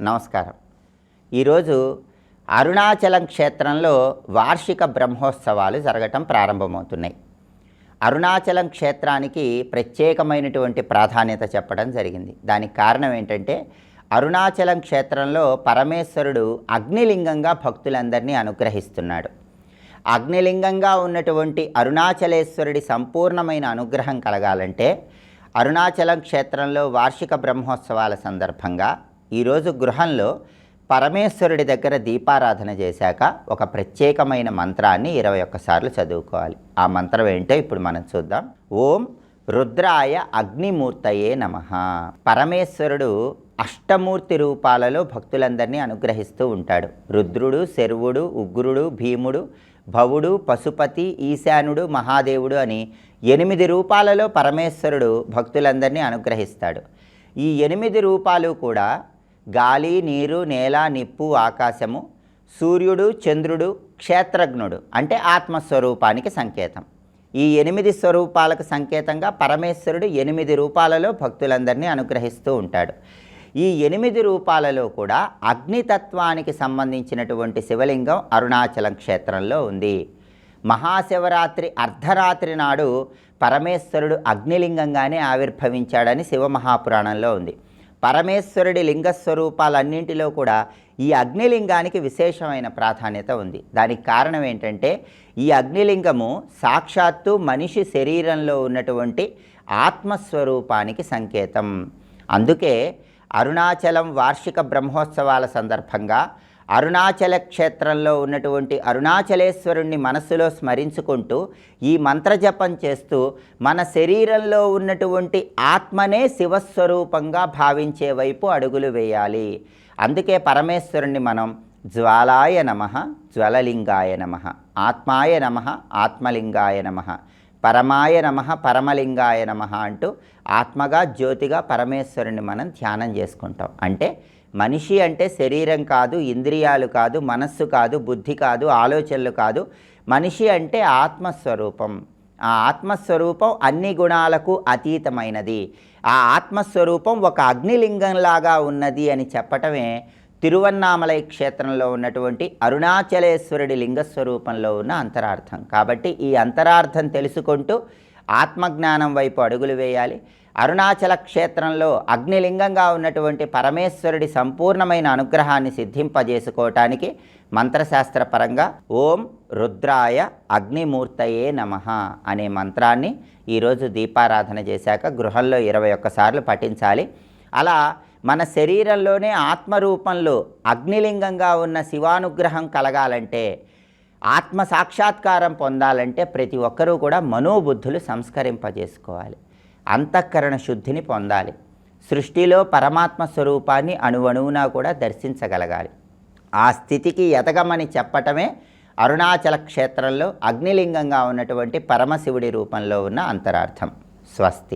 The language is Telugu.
నమస్కారం. ఈరోజు అరుణాచలం క్షేత్రంలో వార్షిక బ్రహ్మోత్సవాలు జరగటం ప్రారంభమవుతున్నాయి. అరుణాచలం క్షేత్రానికి ప్రత్యేకమైనటువంటి ప్రాధాన్యత చెప్పడం జరిగింది. దానికి కారణం ఏంటంటే అరుణాచలం క్షేత్రంలో పరమేశ్వరుడు అగ్నిలింగంగా భక్తులందరినీ అనుగ్రహిస్తున్నాడు. అగ్నిలింగంగా ఉన్నటువంటి అరుణాచలేశ్వరుడి సంపూర్ణమైన అనుగ్రహం కలగాలంటే అరుణాచలం క్షేత్రంలో వార్షిక బ్రహ్మోత్సవాల సందర్భంగా ఈరోజు గృహంలో పరమేశ్వరుడి దగ్గర దీపారాధన చేశాక ఒక ప్రత్యేకమైన మంత్రాన్ని ఇరవై ఒక్కసార్లు చదువుకోవాలి. ఆ మంత్రం ఏంటో ఇప్పుడు మనం చూద్దాం. ఓం రుద్రాయ అగ్నిమూర్తయే నమ. పరమేశ్వరుడు అష్టమూర్తి రూపాలలో భక్తులందరినీ అనుగ్రహిస్తూ ఉంటాడు. రుద్రుడు శర్వుడు ఉగ్రుడు భీముడు భవుడు పశుపతి ఈశానుడు మహాదేవుడు అని ఎనిమిది రూపాలలో పరమేశ్వరుడు భక్తులందరినీ అనుగ్రహిస్తాడు. ఈ ఎనిమిది రూపాలు కూడా గాలి నీరు నేల నిప్పు ఆకాశము సూర్యుడు చంద్రుడు క్షేత్రజ్ఞుడు అంటే ఆత్మస్వరూపానికి సంకేతం. ఈ ఎనిమిది స్వరూపాలకు సంకేతంగా పరమేశ్వరుడు ఎనిమిది రూపాలలో భక్తులందరినీ అనుగ్రహిస్తూ ఉంటాడు. ఈ ఎనిమిది రూపాలలో కూడా అగ్నితత్వానికి సంబంధించినటువంటి శివలింగం అరుణాచలం క్షేత్రంలో ఉంది. మహాశివరాత్రి అర్ధరాత్రి నాడు పరమేశ్వరుడు అగ్నిలింగంగానే ఆవిర్భవించాడని శివమహాపురాణంలో ఉంది. పరమేశ్వరుడి లింగస్వరూపాలన్నింటిలో కూడా ఈ అగ్నిలింగానికి విశేషమైన ప్రాధాన్యత ఉంది. దానికి కారణం ఏంటంటే ఈ అగ్నిలింగము సాక్షాత్తు మనిషి శరీరంలో ఉన్నటువంటి ఆత్మస్వరూపానికి సంకేతం. అందుకే అరుణాచలం వార్షిక బ్రహ్మోత్సవాల సందర్భంగా అరుణాచల క్షేత్రంలో ఉన్నటువంటి అరుణాచలేశ్వరుణ్ణి మనస్సులో స్మరించుకుంటూ ఈ మంత్రజపం చేస్తూ మన శరీరంలో ఉన్నటువంటి ఆత్మనే శివస్వరూపంగా భావించే వైపు అడుగులు వేయాలి. అందుకే పరమేశ్వరుణ్ణి మనం జ్వాలాయ నమ జ్వలలింగాయ నమ ఆత్మాయ నమ ఆత్మలింగాయ నమ పరమాయ నమ పరమలింగాయ నమ అంటూ ఆత్మగా జ్యోతిగా పరమేశ్వరుని మనం ధ్యానం చేసుకుంటాం. అంటే మనిషి అంటే శరీరం కాదు ఇంద్రియాలు కాదు మనస్సు కాదు బుద్ధి కాదు ఆలోచనలు కాదు. మనిషి అంటే ఆత్మస్వరూపం. ఆ ఆత్మస్వరూపం అన్ని గుణాలకు అతీతమైనది. ఆ ఆత్మస్వరూపం ఒక అగ్నిలింగంలాగా ఉన్నది అని చెప్పటమే తిరువన్నామలై క్షేత్రంలో ఉన్నటువంటి అరుణాచలేశ్వరుడి లింగస్వరూపంలో ఉన్న అంతరార్థం. కాబట్టి ఈ అంతరార్థం తెలుసుకుంటూ ఆత్మజ్ఞానం వైపు అడుగులు వేయాలి. అరుణాచల క్షేత్రంలో అగ్నిలింగంగా ఉన్నటువంటి పరమేశ్వరుడి సంపూర్ణమైన అనుగ్రహాన్ని సిద్ధింపజేసుకోవటానికి మంత్రశాస్త్రపరంగా ఓం రుద్రాయ అగ్నిమూర్తయే నమ అనే మంత్రాన్ని ఈరోజు దీపారాధన చేశాక గృహంలో ఇరవై ఒక్కసార్లు పఠించాలి. అలా మన శరీరంలోనే ఆత్మరూపంలో అగ్నిలింగంగా ఉన్న శివానుగ్రహం కలగాలంటే ఆత్మ సాక్షాత్కారం పొందాలంటే ప్రతి ఒక్కరూ కూడా మనోబుద్ధులు సంస్కరింపజేసుకోవాలి. అంతఃకరణ శుద్ధిని పొందాలి. సృష్టిలో పరమాత్మ స్వరూపాన్ని అణువణువునా కూడా దర్శించగలగాలి. ఆ స్థితికి ఎదగమని చెప్పటమే అరుణాచల క్షేత్రంలో అగ్నిలింగంగా ఉన్నటువంటి పరమశివుడి రూపంలో ఉన్న అంతరార్థం. స్వస్తి.